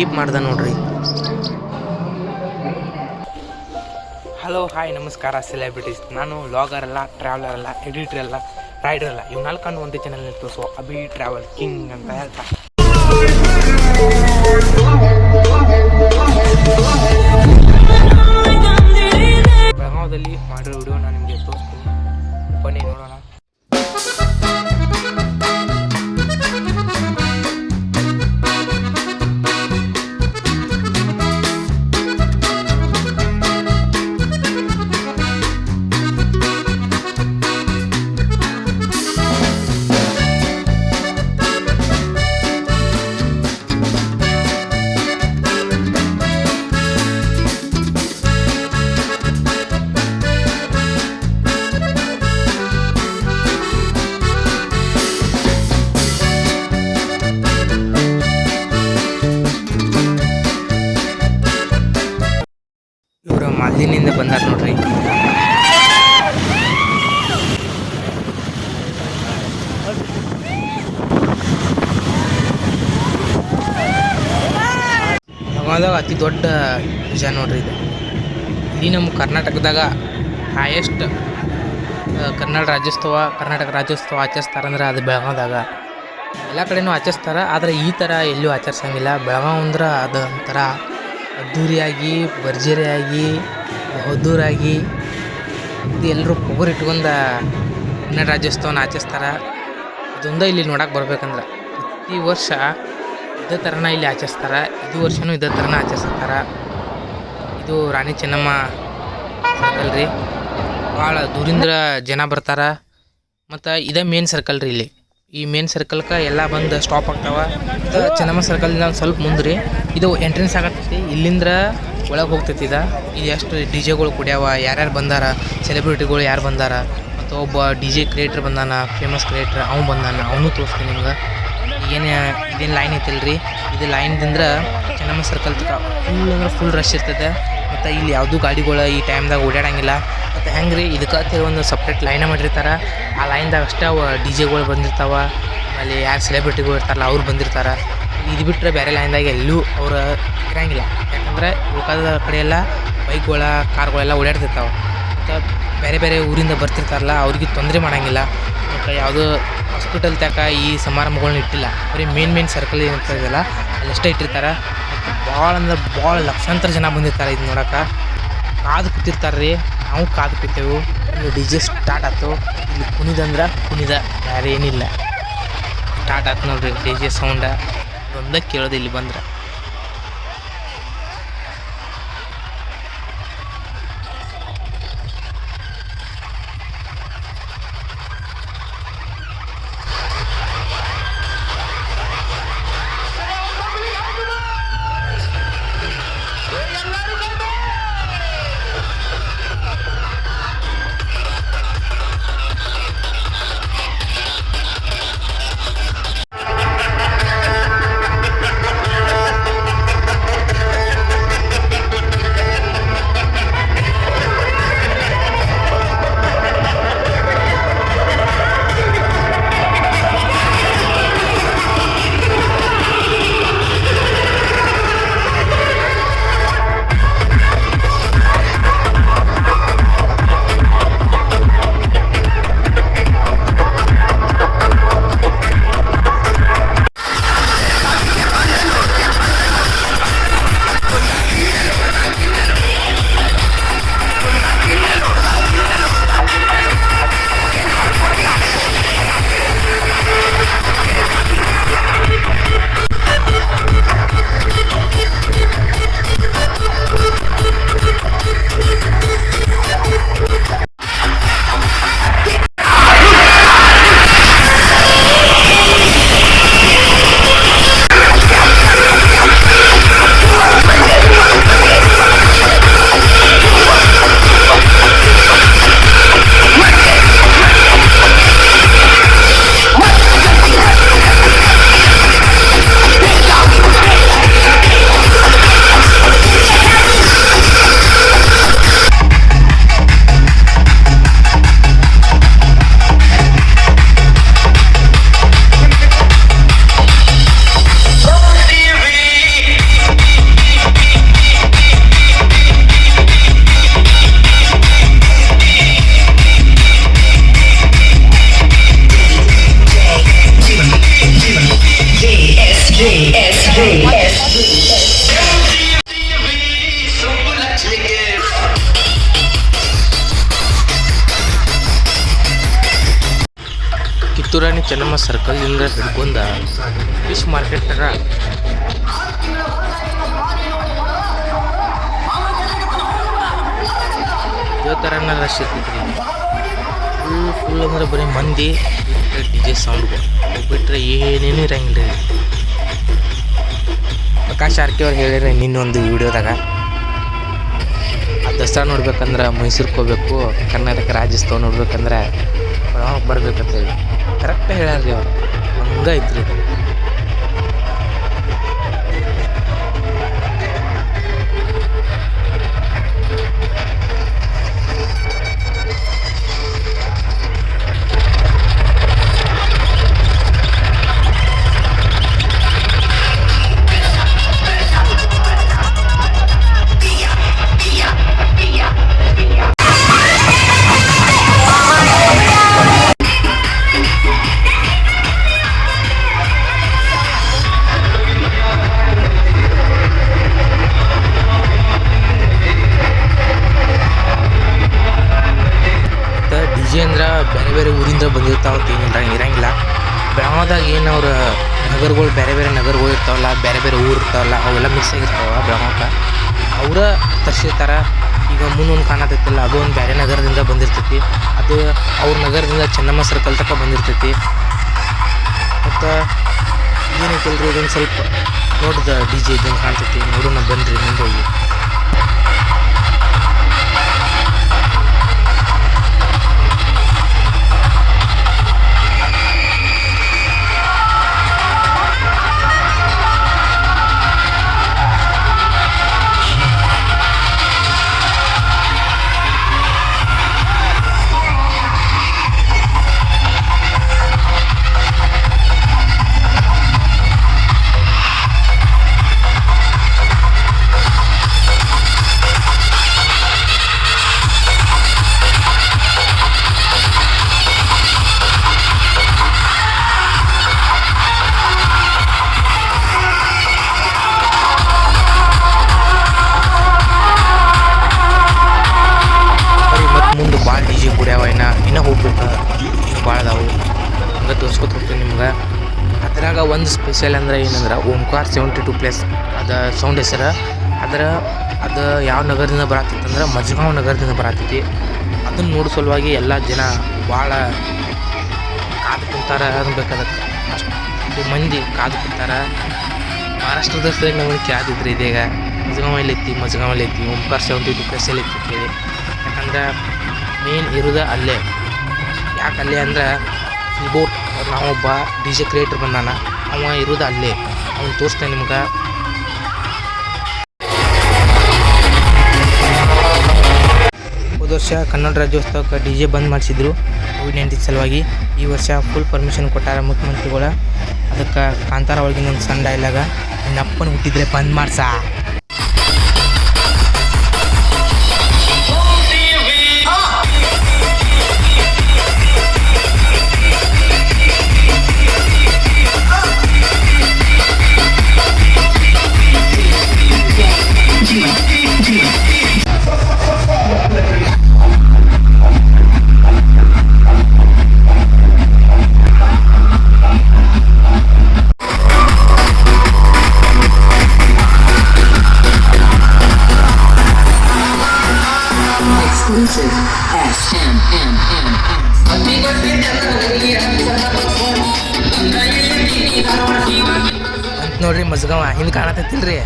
Keep ಮಾಡ್ದೆ ನೋಡ್ರಿ. Hello hi ನಮಸ್ಕಾರ ಸೆಲೆಬ್ರಿಟೀಸ್ ನಾನು ವ್ಲಾಗರ್ ಅಲ್ಲ ಟ್ರಾವೆಲರ್ ಅಲ್ಲ ಎಡಿಟರ್ ಅಲ್ಲ ರೈಡರ್ ಅಲ್ಲ. ಇವು ನಾಲ್ಕನ್ನು ಒಂದೇ ಚಾನಲ್ ತೋರಿಸೋ. ಅಭಿ ಟ್ರಾವೆಲ್ ಕಿಂಗ್ ಅಂತ ಹೇಳ್ತಾ. ಬೆಳಗಾವದಲ್ಲಿ ಮಾಡಿರೋ ವಿಡಿಯೋ ನಾನು ನಿಮಗೆ ತೋರಿಸ್ತೀನಿ. ಬನ್ನಿ ನೋಡೋಣ. ಬೆಳಗಾವ್ದಾಗ ಅತಿ ದೊಡ್ಡ ವಿಷಯ ನೋಡ್ರಿ ಇದು. ಇಲ್ಲಿ ನಮ್ಮ ಕರ್ನಾಟಕದಾಗ ಹೈಯೆಸ್ಟ್ ಕನ್ನಡ ರಾಜ್ಯೋತ್ಸವ, ಕರ್ನಾಟಕ ರಾಜ್ಯೋತ್ಸವ ಆಚರಿಸ್ತಾರಂದ್ರೆ ಅದು ಬೆಳಗಾವ್ದಾಗ. ಎಲ್ಲ ಕಡೆನೂ ಆಚರಿಸ್ತಾರೆ, ಆದರೆ ಈ ಥರ ಎಲ್ಲೂ ಆಚರಿಸಂಗಿಲ್ಲ. ಬೆಳಗಾವ್ ಅಂದ್ರೆ ಅದು ಒಂಥರ ಅದ್ದೂರಿಯಾಗಿ, ಭರ್ಜರಿಯಾಗಿ ಬಹದ್ದೂರಾಗಿ ಎಲ್ಲರೂ ಪೊಗರು ಇಟ್ಕೊಂಡು ಕನ್ನಡ ರಾಜ್ಯೋತ್ಸವನ ಆಚರಿಸ್ತಾರೆ. ಅದೊಂದೇ ಇಲ್ಲಿ ನೋಡಕ್ಕೆ ಬರ್ಬೇಕಂದ್ರೆ ಪ್ರತಿ ವರ್ಷ ಇದೇ ಥರನ ಇಲ್ಲಿ ಆಚರಿಸ್ತಾರೆ. ಇದು ವರ್ಷವೂ ಇದೇ ಥರನ ಆಚರಿಸ್ತಾರೆ. ಇದು ರಾಣಿ ಚೆನ್ನಮ್ಮ ಸರ್ಕಲ್ ರೀ. ಭಾಳ ದೂರಿಂದ ಜನ ಬರ್ತಾರೆ. ಮತ್ತು ಇದೇ ಮೇನ್ ಸರ್ಕಲ್ ರೀ ಇಲ್ಲಿ. ಈ ಮೇನ್ ಸರ್ಕಲ್ಗೆ ಎಲ್ಲ ಬಂದು ಸ್ಟಾಪ್ ಆಗ್ತಾವ. ಇದು ಚೆನ್ನಮ್ಮ ಸರ್ಕಲ್ನ ಒಂದು ಸ್ವಲ್ಪ ಮುಂದೆ ರೀ. ಇದು ಎಂಟ್ರೆನ್ಸ್ ಆಗತ್ತೈತಿ. ಇಲ್ಲಿಂದ ಒಳಗೆ ಹೋಗ್ತೈತಿ ಇದು. ಇದು ಎಷ್ಟು ಡಿ ಜೆಗಳು ಕುಡಿಯಾವ. ಯಾರ್ಯಾರು ಬಂದಾರ? ಸೆಲೆಬ್ರಿಟಿಗಳು ಯಾರು ಬಂದಾರ? ಮತ್ತು ಒಬ್ಬ ಡಿ ಜೆ ಕ್ರಿಯೇಟ್ರ್ ಬಂದಾನ ಫೇಮಸ್ ಕ್ರಿಯೇಟ್ರ್ ಅವ್ನು ಬಂದಾನ. ಅವನು ತೋರಿಸ್ತೀನಿ ನಿಮ್ಗೆ. ಏನು ಇದೇನು ಲೈನ್ ಐತಿಲ್ರಿ? ಇದು ಲೈನ್ದಿಂದ ಚೆನ್ನಮ್ಮ ಸರ್ಕಲ್ ತಕ ಫುಲ್ ಅಂದ್ರೆ ಫುಲ್ ರಶ್ ಇರ್ತದೆ. ಮತ್ತು ಇಲ್ಲಿ ಯಾವುದೂ ಗಾಡಿಗಳು ಈ ಟೈಮ್ದಾಗ ಓಡಾಡಂಗಿಲ್ಲ ಮತ್ತು ಹೆಂಗೆ ರೀ ಇದಕ್ಕೆ ಒಂದು ಸಪ್ರೇಟ್ ಲೈನ ಮಾಡಿರ್ತಾರೆ. ಆ ಲೈನ್ದಾಗ ಅಷ್ಟೇ ಡಿ ಜೆಗಳು ಬಂದಿರ್ತಾವೆ. ಆಮೇಲೆ ಯಾರು ಸೆಲೆಬ್ರಿಟಿಗಳು ಇರ್ತಾರಲ್ಲ, ಅವ್ರು ಬಂದಿರ್ತಾರೆ. ಇದು ಬಿಟ್ಟರೆ ಬೇರೆ ಲೈನ್ದಾಗ ಎಲ್ಲೂ ಅವ್ರು ಇರೋಂಗಿಲ್ಲ. ಯಾಕಂದರೆ ಉಳ್ಕಾದ ಕಡೆಯೆಲ್ಲ ಬೈಕ್ಗಳ ಕಾರ್ಗಳೆಲ್ಲ ಓಡಾಡ್ತಿರ್ತಾವೆ ಮತ್ತು ಬೇರೆ ಬೇರೆ ಊರಿಂದ ಬರ್ತಿರ್ತಾರಲ್ಲ, ಅವ್ರಿಗೆ ತೊಂದರೆ ಮಾಡೋಂಗಿಲ್ಲ. ಮತ್ತು ಯಾವುದೋ ಹಾಸ್ಪಿಟಲ್ ತನಕ ಈ ಸಮಾರಂಭಗಳನ್ನ ಇಟ್ಟಿಲ್ಲ. ಬರೀ ಮೇನ್ ಮೇನ್ ಸರ್ಕಲ್ ಏನಿರ್ತದಲ್ಲ ಅಲ್ಲಷ್ಟೇ ಇಟ್ಟಿರ್ತಾರೆ. ಮತ್ತು ಭಾಳ ಅಂದ್ರೆ ಭಾಳ ಲಕ್ಷಾಂತರ ಜನ ಬಂದಿರ್ತಾರೆ ಇದು ನೋಡೋಕೆ. ಕಾದು ಕೂತಿರ್ತಾರೆ ರೀ ನಾವು ಕಾದು ಕೂತೇವು. ಡಿ ಜೆ ಸ್ಟಾರ್ಟ್ ಆಯ್ತು ಇಲ್ಲಿ ಕುಣಿದಂದ್ರೆ ಕುಣಿದ ಬೇರೆ ಸ್ಟಾರ್ಟ್ ಆಯ್ತು ನೋಡ್ರಿ ಡಿ ಜೆ ಸೌಂಡ ಒಂದೇ ಕೇಳೋದು ಇಲ್ಲಿ ಬಂದ್ರೆ. ಚೆನ್ನಮ್ಮ ಇಂದ ಹಿಡ್ಕೊಂಡ ಫಿಶ್ ಮಾರ್ಕೆಟ್ ತಗ ಇದೇ ಥರನ ರಶ್ ಇರ್ತೈತ್ರಿ? ಫುಲ್ ಫುಲ್ ಅಂದ್ರೆ ಬರೀ ಮಂದಿ ಡಿ ಜೆ ಸೌಂಡ್ಗಳು ಬಿಟ್ಟರೆ ಏನೇನು ಇರಂಗಿಲ್ಲ ರೀ. ಪ್ರಕಾಶ್ ಆರ್ಕೆ ಅವ್ರು ಹೇಳಿದ್ರೆ ನಿನ್ನೊಂದು ವಿಡಿಯೋದಾಗ ಆ ದಸರಾ ನೋಡ್ಬೇಕಂದ್ರೆ ಮೈಸೂರಿಗೆ ಹೋಗ್ಬೇಕು, ಕರ್ನಾಟಕ ರಾಜ್ಯೋತ್ಸವ ನೋಡ್ಬೇಕಂದ್ರೆ ಒಳಗೆ ಬರ್ಬೇಕಂತ ಹೇಳ್ಯಾರ ರೀ ಅವ್ರು. ಹಂಗೆ ಐತ್ರಿ ಬೆಳಗಾವ್ದಾಗ ಏನು ಅವ್ರ ನಗರಗಳು ಬೇರೆ ಬೇರೆ ನಗರಗಳು ಇರ್ತಾವಲ್ಲ, ಬೇರೆ ಬೇರೆ ಊರು ಇರ್ತಾವಲ್ಲ, ಅವೆಲ್ಲ ಮಿಕ್ಸ್ ಆಗಿರ್ತಾವೆ ಬೆಳಗಾವ್ಕ ಅವರ ತರ್ಸಿರ್ತಾರ ಈಗ ಮುಂದೊಂದು ಕಾಣತೈತಿಲ್ಲ ಅದು ಒಂದು ಬೇರೆ ನಗರದಿಂದ ಬಂದಿರ್ತೈತಿ. ಅದು ಅವ್ರ ನಗರದಿಂದ ಚೆನ್ನಮ್ಮ ಸರ್ಕಲ್ ತನಕ ಬಂದಿರ್ತೈತಿ. ಮತ್ತು ಏನೈತಲ್ರಿ ಇದೊಂದು ಸ್ವಲ್ಪ ನೋಡ್ದ ಡಿ ಜೆ ಇದ್ದಂಗೆ ಕಾಣ್ತೈತಿ, ನೋಡೋಣ ಬನ್ನಿರಿ ಮುಂದೆ ಹೋಗಿ. ಒಂದು ಸ್ಪೆಷಲ್ ಅಂದ್ರೆ ಏನಂದ್ರೆ ಓಂಕಾರ ಸೆವೆಂಟಿ ಟು ಪ್ಲಸ್ ಅದು ಸೌಂಡ್ ಹೆಸರು. ಅದರ ಅದು ಯಾವ ನಗರದಿಂದ ಬರತ್ತಿತ್ತಂದ್ರೆ ಅಂದ್ರೆ ಮಜ್ಗಾಂವ್ ನಗರದಿಂದ ಬರತ್ತೈತಿ ಅದನ್ನು ನೋಡೋ ಸಲುವಾಗಿ ಎಲ್ಲ ಜನ ಭಾಳ ಕಾದು ಕುಂತಾರ ಅನ್ಬೇಕಾದಕ್ಕೆ ಅಷ್ಟು ಮಂದಿ ಕಾದು ಕುಂತಾರ. ಮಹಾರಾಷ್ಟ್ರದ ಸೈಡ್ ನಮಗೆ ಕ್ಯಾದಿದ್ರಿ ಇದೀಗ. ಮಜ್ಗಾಂವಲ್ಲಿ ಐತಿ ಮಜ್ಗಾಂವಲ್ಲಿ ಐತಿ ಓಂಕಾರ ಸೆವೆಂಟಿ ಟು ಪ್ಲೇಸಲ್ಲಿ ಐತಿ ಯಾಕಂದ್ರೆ ಮೇನ್ ಇರೋದ ಅಲ್ಲೇ. ಯಾಕೆ ಅಲ್ಲೇ ಅಂದ್ರೆ ಬೋಟ್ ನಾವೊಬ್ಬ ಡಿ ಜೆ ಕ್ರಿಯೇಟ್ರ್ ಬಂದಾನ. ಅವ ಇರೋದು ಅಲ್ಲೇ. ಅವ್ನು ತೋರಿಸ್ತೇನೆ ನಿಮ್ಗೆ. ಹೋದ ವರ್ಷ ಕನ್ನಡ ರಾಜ್ಯೋತ್ಸವಕ್ಕೆ ಡಿ ಜೆ ಬಂದ್ ಮಾಡಿಸಿದ್ರು. ಕೋವಿಡ್ ನೈನ್ಟೀನ್ ಸಲುವಾಗಿ ಈ ವರ್ಷ ಫುಲ್ ಪರ್ಮಿಷನ್ ಕೊಟ್ಟಾರ ಮುಖ್ಯಮಂತ್ರಿಗಳ. ಅದಕ್ಕೆ ಕಾಂತಾರ ಒಳಗಿನ ಒಂದು ಸಣ್ಣ ಡೈಲಾಗ ನಿನ್ನಪ್ಪನ ಹುಟ್ಟಿದ್ರೆ ಬಂದ್ ಮಾಡ್ಸಾ. ಮಜ್ಗವ ಹಿಂದೆ ಕಾಣತೈತಿಲ್ರಿ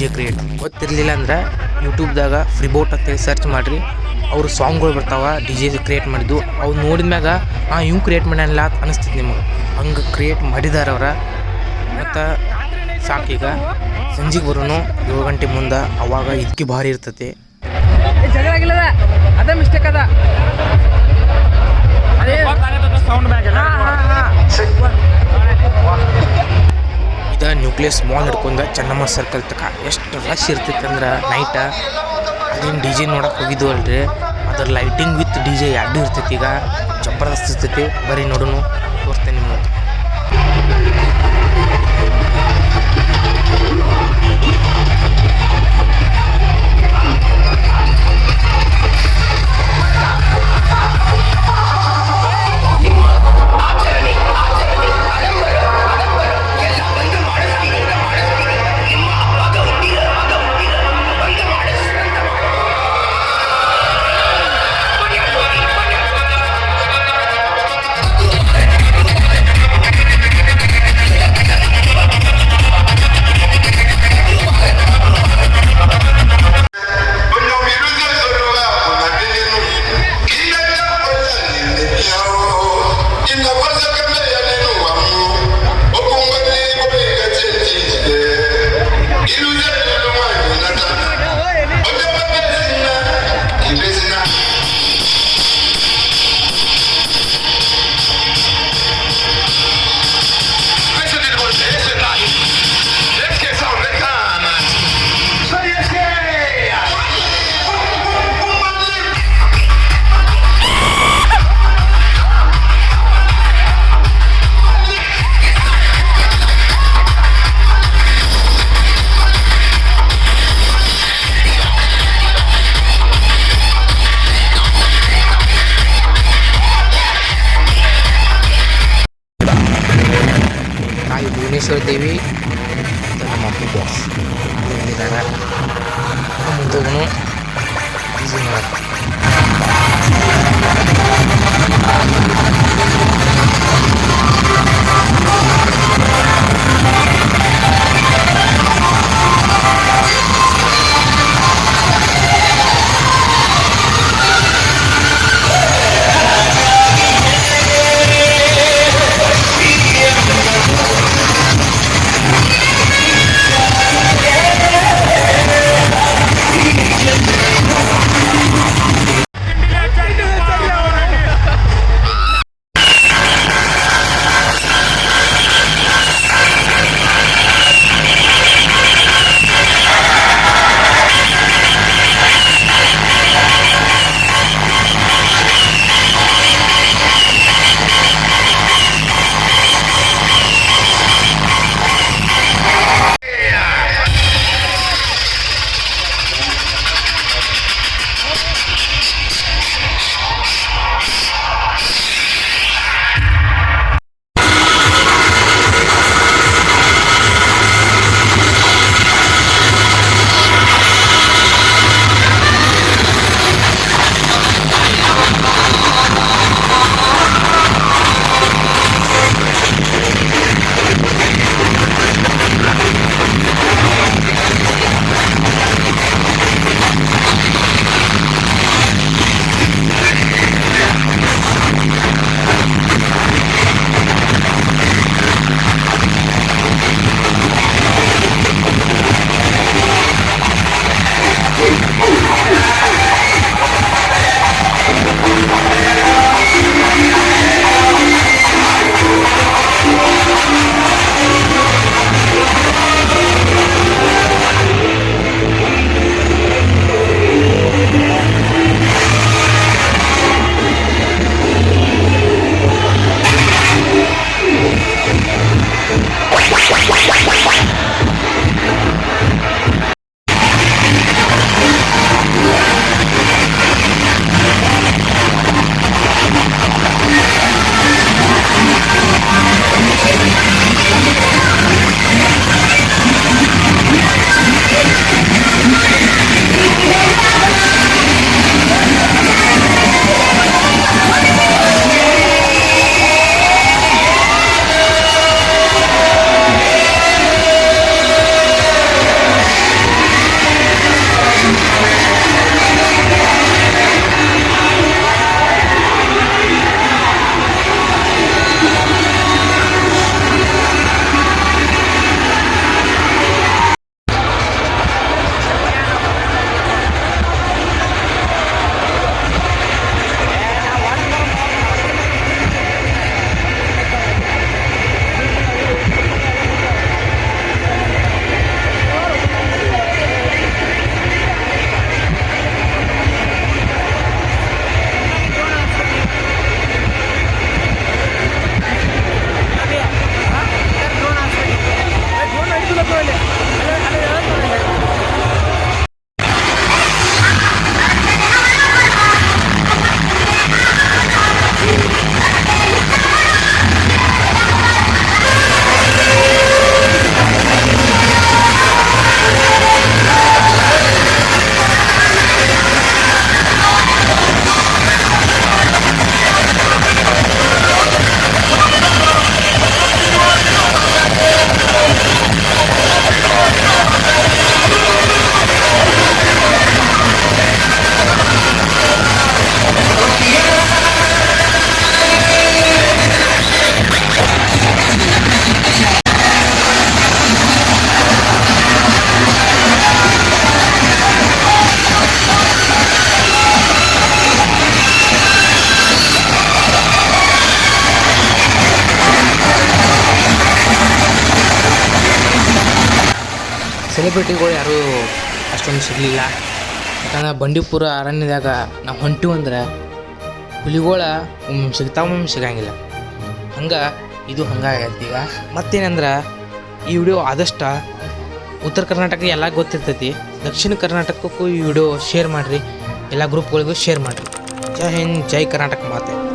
ಜೆ ಕ್ರಿಯೇಟ್ ಗೊತ್ತಿರಲಿಲ್ಲ ಅಂದ್ರೆ ಯೂಟ್ಯೂಬ್ದಾಗ ಫ್ರೀ ಬೋಟ್ ಅಂತೇಳಿ ಸರ್ಚ್ ಮಾಡಿರಿ. ಅವ್ರ ಸಾಂಗ್ಗಳು ಬರ್ತಾವೆ ಡಿ ಜೆ ಕ್ರಿಯೇಟ್ ಮಾಡಿದ್ದು. ಅವ್ರು ನೋಡಿದ ಮ್ಯಾಗ ಹಾಂ ಇವ್ ಕ್ರಿಯೇಟ್ ಮಾಡ್ಯಾನಲ್ಲ ಅಂತ ಅನಿಸ್ತೈತಿ ನಿಮಗೆ. ಹಂಗೆ ಕ್ರಿಯೇಟ್ ಮಾಡಿದಾರೆ ಅವ್ರ. ಮತ್ತು ಸಾಕೀಗ ಸಂಜೆಗೆ ಬರೋನು ಏಳು ಗಂಟೆ ಮುಂದೆ ಅವಾಗ ಇದಕ್ಕೆ ಭಾರಿ ಇರ್ತೈತಿ. ಜಗಳ ಆಗಿಲ್ಲದ? ಅದ ಮಿಸ್ಟೇಕ್ ಅದ. ಅದೇ ಸೌಂಡ್ ಮ್ಯಾಗ ಹಾ ಹಾ ಹಾ ಇದು ನ್ಯೂಕ್ಲಿಯರ್ ಪ್ಲೇಸ್ ಮಾಲ್ ಹಿಡ್ಕೊಂಡ ಚೆನ್ನಮ್ಮ ಸರ್ಕಲ್ ತಕ. ಎಷ್ಟು ರಶ್ ಇರ್ತಿತ್ತು ಅಂದ್ರೆ ನೈಟ ಅದೇನು ಡಿ ಜೆ ನೋಡಕ್ಕೆ ಹೋಗಿದ್ವು ಅಲ್ರಿ. ಅದ್ರ ಲೈಟಿಂಗ್ ವಿತ್ ಡಿ ಜೆ ಎರಡು ಇರ್ತೈತಿ ಈಗ. ಜಬರ್ದಸ್ತ್ ಇರ್ತೈತಿ. ಬರೀ ನೋಡೋನು. ತೋರಿಸ್ತೇನೆ ನಿಮ್ಗೆ seviye takıma bu boş. Bir kadar burada bunu izin bıraktık. ಸೆಲೆಬ್ರಿಟಿಗಳು ಯಾರೂ ಅಷ್ಟೊಂದು ಸಿಗಲಿಲ್ಲ. ಯಾಕಂದ್ರೆ ಬಂಡೀಪುರ ಅರಣ್ಯದಾಗ ನಾವು ಹೊಂಟಿವಿ ಅಂದ್ರೆ ಹುಲಿಗಳ ಒಮ್ಮೆ ಸಿಗ್ತಾವ ಒಮ್ಮೆ ಸಿಗಂಗಿಲ್ಲ. ಹಂಗೆ ಇದು ಹಂಗಾಗೈತಿ ಈಗ. ಮತ್ತೇನಂದ್ರೆ ಈ ವಿಡಿಯೋ ಆದಷ್ಟು ಉತ್ತರ ಕರ್ನಾಟಕ ಎಲ್ಲ ಗೊತ್ತಿರ್ತೈತಿ. ದಕ್ಷಿಣ ಕರ್ನಾಟಕಕ್ಕೂ ಈ ವಿಡಿಯೋ ಶೇರ್ ಮಾಡಿರಿ. ಎಲ್ಲ ಗ್ರೂಪ್ಗಳಿಗೂ ಶೇರ್ ಮಾಡಿರಿ. ಜೈ ಹಿಂದ್, ಜೈ ಕರ್ನಾಟಕ ಮಾತೆ.